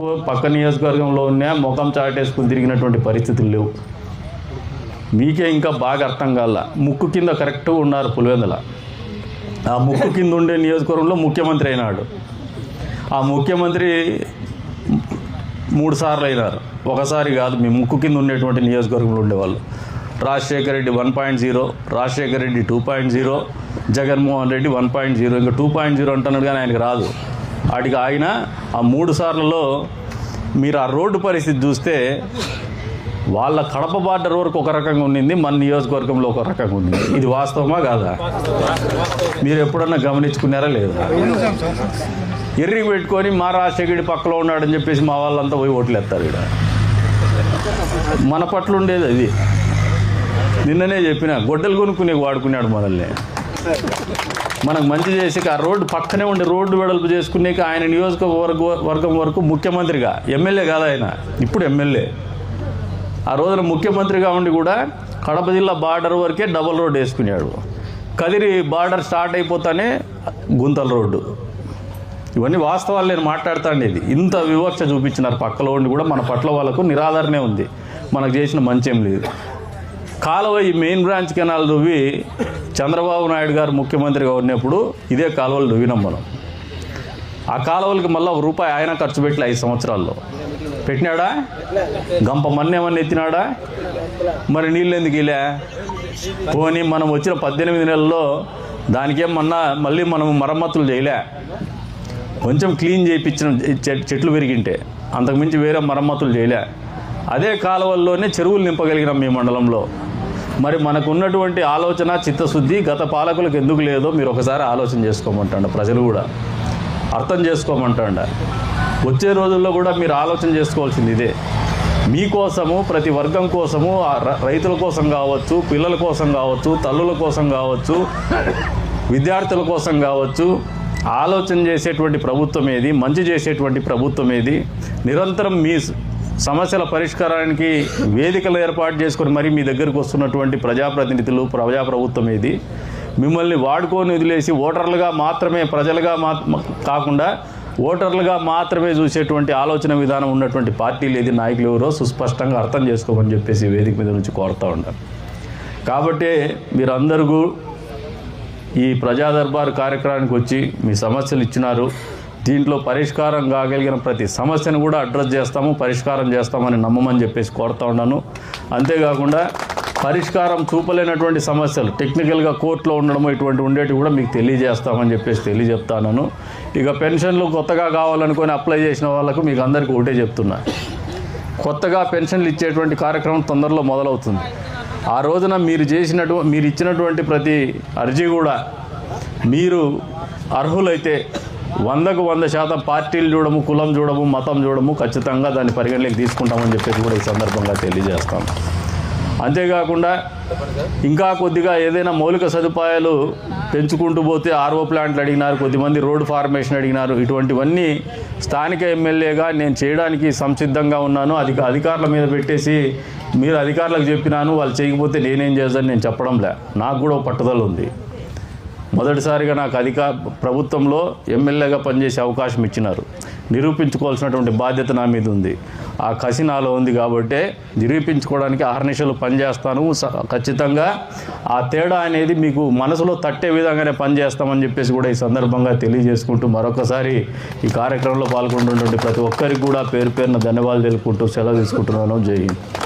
పక్క నియోజకవర్గంలో ఉన్న ముఖం చాటేసుకుని తిరిగినటువంటి పరిస్థితులు లేవు. మీకే ఇంకా బాగా అర్థం కాల. ముక్కు కింద కరెక్ట్గా ఉన్నారు పులివెందల. ఆ ముక్కు కింద ఉండే నియోజకవర్గంలో ముఖ్యమంత్రి అయినాడు. ఆ ముఖ్యమంత్రి మూడు సార్లు అయినారు. ఒకసారి కాదు మీ ముక్కు కింద ఉండేటువంటి నియోజకవర్గంలో ఉండేవాళ్ళు. Rajasekhara Reddy one point zero Rajasekhara Reddy two point zero Jaganmohan Reddy one point zero ఇంకా టూ పాయింట్ జీరో అంటున్నాడు కానీ ఆయనకి రాదు. వాటికి ఆయన ఆ మూడు సార్లలో మీరు ఆ రోడ్డు పరిస్థితి చూస్తే వాళ్ళ కడప బార్డర్ వరకు ఒక రకంగా ఉండింది మన నియోజకవర్గంలో ఒక రకంగా ఉంది ఇది వాస్తవమా కాదా? మీరు ఎప్పుడన్నా గమనించుకున్నారా లేదా? ఎర్రి పెట్టుకొని మా రాజశేఖరుడి పక్కలో ఉన్నాడని చెప్పేసి మా వాళ్ళంతా పోయి ఓట్లు ఎత్తారు ఇక్కడ మన పట్ల ఉండేది అది. నిన్ననే చెప్పిన గొడ్డలు కొనుక్కునే వాడుకున్నాడు మనల్ని. మనకు మంచి చేసి ఆ రోడ్డు పక్కనే ఉండి రోడ్డు వెడల్పు చేసుకునేకి ఆయన నియోజకవర్గ వర్గం వరకు ముఖ్యమంత్రిగా ఎమ్మెల్యే కాదు ఆయన. ఇప్పుడు ఎమ్మెల్యే. ఆ రోజున ముఖ్యమంత్రిగా ఉండి కూడా కడప జిల్లా బార్డర్ వరకే డబుల్ రోడ్ వేసుకున్నాడు. కదిరి బార్డర్ స్టార్ట్ అయిపోతానే గుంతల రోడ్డు. ఇవన్నీ వాస్తవాలు నేను మాట్లాడుతాండేది ఇంత వివక్ష చూపించినారు పక్కలో ఉండి కూడా మన పట్ల వాళ్ళకు నిరాదరణే ఉంది. మనకు చేసిన మంచి ఏం లేదు. కాలువ ఈ మెయిన్ బ్రాంచ్ కెనాల్ దువ్వి చంద్రబాబు నాయుడు గారు ముఖ్యమంత్రిగా ఉన్నప్పుడు ఇదే కాలువలు దువ్వినాం మనం. ఆ కాలువలకి మళ్ళీ ఒక రూపాయి ఆయన ఖర్చు పెట్టలే ఐదు సంవత్సరాల్లో. పెట్టినాడా? గంప మన్నేమన్నా ఎత్తినాడా? మరి నీళ్ళు ఎందుకు ఇలా? పోనీ మనం వచ్చిన పద్దెనిమిది నెలల్లో దానికేమన్నా మళ్ళీ మనం మరమ్మతులు చేయలే. కొంచెం క్లీన్ చేయించిన చెట్లు పెరిగింటే అంతకుమించి వేరే మరమ్మతులు చేయలే. అదే కాలువల్లోనే చెరువులు నింపగలిగినాం మీ మండలంలో. మరి మనకు ఉన్నటువంటి ఆలోచన చిత్తశుద్ధి గత పాలకులకు ఎందుకు లేదో మీరు ఒకసారి ఆలోచన చేసుకోమంటాండ ప్రజలు కూడా. అర్థం చేసుకోమంటాండ. వచ్చే రోజుల్లో కూడా మీరు ఆలోచన చేసుకోవాల్సింది ఇదే. మీకోసము ప్రతి వర్గం కోసము ఆ ర- రైతుల కోసం కావచ్చు పిల్లల కోసం కావచ్చు తల్లుల కోసం కావచ్చు విద్యార్థుల కోసం కావచ్చు ఆలోచన చేసేటువంటి ప్రభుత్వం ఏది మంచి చేసేటువంటి ప్రభుత్వం ఏది నిరంతరం మీ సమస్యల పరిష్కారానికి వేదికలు ఏర్పాటు చేసుకొని మరి మీ దగ్గరకు వస్తున్నటువంటి ప్రజాప్రతినిధులు ప్రజాప్రభుత్వం ఏది మిమ్మల్ని వాడుకొని వదిలేసి ఓటర్లుగా మాత్రమే ప్రజలుగా మా కాకుండా ఓటర్లుగా మాత్రమే చూసేటువంటి ఆలోచన విధానం ఉన్నటువంటి పార్టీలు ఏది నాయకులు ఎవరో సుస్పష్టంగా అర్థం చేసుకోమని చెప్పేసి వేదిక మీద నుంచి కోరుతూ ఉంటారు కాబట్టి మీరందరూ ఈ ప్రజా దర్బార్ కార్యక్రమానికి వచ్చి మీ సమస్యలు ఇచ్చినారు. దీంట్లో పరిష్కారం కాగలిగిన ప్రతి సమస్యను కూడా అడ్రస్ చేస్తాము పరిష్కారం చేస్తామని నమ్మమని చెప్పేసి కోరుతా ఉన్నాను. అంతేకాకుండా పరిష్కారం చూపలేనటువంటి సమస్యలు టెక్నికల్గా కోర్టులో ఉండడము ఇటువంటి ఉండేటివి కూడా మీకు తెలియజేస్తామని చెప్పేసి తెలియజెప్తాను ఇక పెన్షన్లు కొత్తగా కావాలనుకొని అప్లై చేసిన వాళ్ళకు మీకు అందరికీ ఒకటే చెప్తున్నా. కొత్తగా పెన్షన్లు ఇచ్చేటువంటి కార్యక్రమం తొందరలో మొదలవుతుంది. ఆ రోజున మీరు చేసినటు మీరు ఇచ్చినటువంటి ప్రతి అర్జీ కూడా మీరు అర్హులైతే వందకు వంద శాతం పార్టీలు చూడము కులం చూడము మతం చూడము ఖచ్చితంగా దాన్ని పరిగణలోకి తీసుకుంటామని చెప్పేసి కూడా ఈ సందర్భంగా తెలియజేస్తాను అంతేకాకుండా ఇంకా కొద్దిగా ఏదైనా మౌలిక సదుపాయాలు పెంచుకుంటూ పోతే ఆర్ఓ ప్లాంట్లు అడిగినారు కొద్దిమంది రోడ్ ఫార్మేషన్ అడిగినారు ఇటువంటివన్నీ స్థానిక ఎమ్మెల్యేగా నేను చేయడానికి సంసిద్ధంగా ఉన్నాను. అధిక అధికారుల మీద పెట్టేసి మీరు అధికారులకు చెప్పినాను వాళ్ళు చేయకపోతే నేనేం చేస్తాను నేను చెప్పడంలే నాకు కూడా పట్టుదల ఉంది. మొదటిసారిగా నాకు అధిక ప్రభుత్వంలో ఎమ్మెల్యేగా పనిచేసే అవకాశం ఇచ్చినారు. నిరూపించుకోవాల్సినటువంటి బాధ్యత నా మీద ఉంది. ఆ కసి నాలో ఉంది కాబట్టి నిరూపించుకోవడానికి ఆహర్నిశలు పనిచేస్తాను. స- ఖచ్చితంగా ఆ తేడా అనేది మీకు మనసులో తట్టే విధంగానే పనిచేస్తామని చెప్పేసి కూడా ఈ సందర్భంగా తెలియజేసుకుంటూ మరొకసారి ఈ కార్యక్రమంలో పాల్గొంటున్నటువంటి ప్రతి ఒక్కరికి కూడా పేరు పేరున ధన్యవాదాలు తెలుపుకుంటూ సెలవు తీసుకుంటున్నాను. జై హింద్.